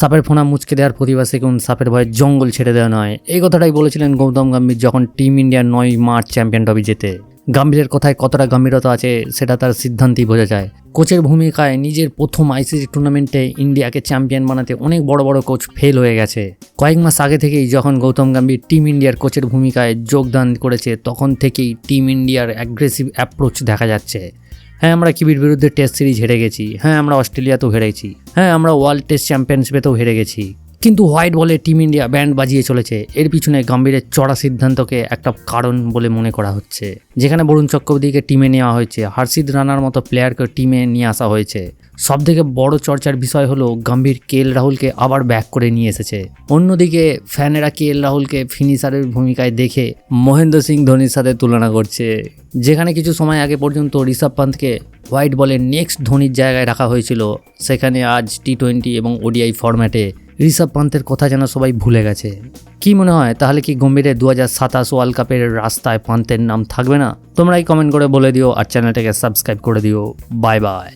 সাপের ফোনা মুচকে দেওয়ার প্রতিবাসে কোন সাপের ভয়ে জঙ্গল ছেড়ে দেওয়া নয়। এই কথাটাই বলেছিলেন গৌতম গম্ভীর যখন টিম ইন্ডিয়ার নয় মার্চ চ্যাম্পিয়ন ট্রফি জেতে। গাম্ভীরের কথায় কতটা গম্ভীরতা আছে সেটা তার সিদ্ধান্তেই বোঝা যায়। কোচের ভূমিকায় নিজের প্রথম আইসিসি টুর্নামেন্টে ইন্ডিয়াকে চ্যাম্পিয়ন বানাতে অনেক বড় বড় কোচ ফেল হয়ে গেছে। কয়েক মাস আগে থেকেই যখন গৌতম গম্ভীর টিম ইন্ডিয়ার কোচের ভূমিকায় যোগদান করেছে, তখন থেকেই টিম ইন্ডিয়ার অ্যাগ্রেসিভ অ্যাপ্রোচ দেখা যাচ্ছে। হ্যাঁ আমরা কিবির বিরুদ্ধে টেস্ট সিরিজ হেরে গেছি। হ্যাঁ আমরা অস্ট্রেলিয়াতেও হেরেছি। হ্যাঁ আমরা ওয়ার্ল্ড টেস্ট চ্যাম্পিয়নশিপেতেও হেরে গেছি। কিন্তু হোয়াইট বলে টিম ইন্ডিয়া ব্যান্ড বাজিয়ে চলেছে। এর পিছনে গম্ভীরের চড়া সিদ্ধান্তকে একটা কারণ বলে মনে করা হচ্ছে। যেখানে বরুণ চক্রবর্তীকে টিমে নেওয়া হয়েছে হার্ষিদ রানার মতো প্লেয়ারকে টিমে নিয়ে আসা হয়েছে। সব থেকে বড় চর্চার বিষয় হলো গম্ভীর কে এল রাহুলকে আবার ব্যাক করে নিয়ে এসেছে। অন্যদিকে ফ্যানেরা কে এল রাহুলকে ফিনিশারের ভূমিকায় দেখে মহেন্দ্র সিং ধোনির সাথে তুলনা করছে। যেখানে কিছু সময় আগে পর্যন্ত ঋষভ পান্তকে হোয়াইট বলে নেক্সট ধোনির জায়গায় রাখা হয়েছিল, সেখানে আজ টি টোয়েন্টি এবং ওডিআই ফরম্যাটে ঋষভ পান্তের কথা যেন সবাই ভুলে গেছে। কি মনে হয়, তাহলে কি গম্ভীরের দু হাজার সাতাশ ওয়ার্ল্ড কাপের রাস্তায় পান্তের নাম থাকবে না? তোমরাই কমেন্ট করে বলে দিও আর চ্যানেলটাকে সাবস্ক্রাইব করে দিও। Bye bye